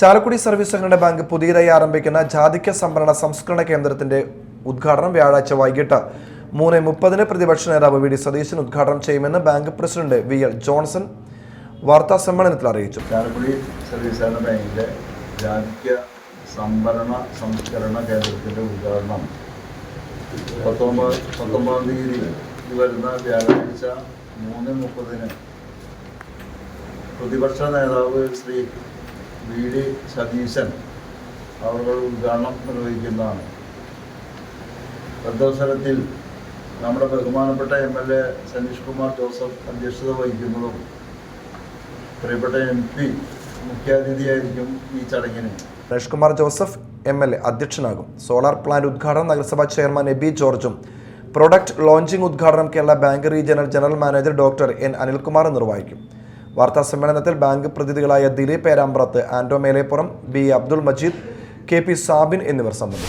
Chalakudy service സംഘടന bank പുതിയതായി ആരംഭിക്കുന്ന ജാതിക്ക സംഭരണ സംസ്കരണ കേന്ദ്രത്തിന്റെ ഉദ്ഘാടനം വ്യാഴാഴ്ച വൈകിട്ട്. മൂന്ന് മുപ്പതിന് പ്രതിപക്ഷ നേതാവ് വി ഡി സതീശൻ ഉദ്ഘാടനം ചെയ്യുമെന്ന് bank president V L Johnson വാർത്താ സമ്മേളനത്തിൽ അറിയിച്ചു. ചാലക്കുടി സർവീസ് ബാങ്കിന്റെ ജാതിക്ക സംഭരണ സംസ്കരണ കേന്ദ്രത്തിന്റെ ഉദ്ഘാടനം പത്തൊമ്പത് പത്തൊമ്പതാം തീയതി വരുന്ന വ്യാഴാഴ്ച മൂന്ന് മുപ്പതിന് പ്രതിപക്ഷ നേതാവ് ശ്രീ വി ഡി സതീശൻ അവർ ഉദ്ഘാടനം നിർവഹിക്കുന്നതാണ്. തദ്വസരത്തിൽ നമ്മുടെ ബഹുമാനപ്പെട്ട M L A Saneesh Kumar Joseph അധ്യക്ഷത വഹിക്കുന്നതും പ്രിയപ്പെട്ട എം പി മുഖ്യാതിഥിയായിരിക്കും ഈ ചടങ്ങിന്. Saneesh Kumar Joseph M L A അധ്യക്ഷനാകും. Solar plant ഉദ്ഘാടനം നഗരസഭാ ചെയർമാൻ എബി ജോർജും. പ്രൊഡക്റ്റ് ലോഞ്ചിംഗ് ഉദ്ഘാടനം Kerala bank regional general manager doctor N Anilkumar നിർവഹിക്കും. വാർത്താ സമ്മേളനത്തിൽ bank പ്രതിനിധികളായ Dileep Perambrath Ando Meleppuram B Abdul Majeed K P Sabin എന്നിവർ സംബന്ധിച്ചു.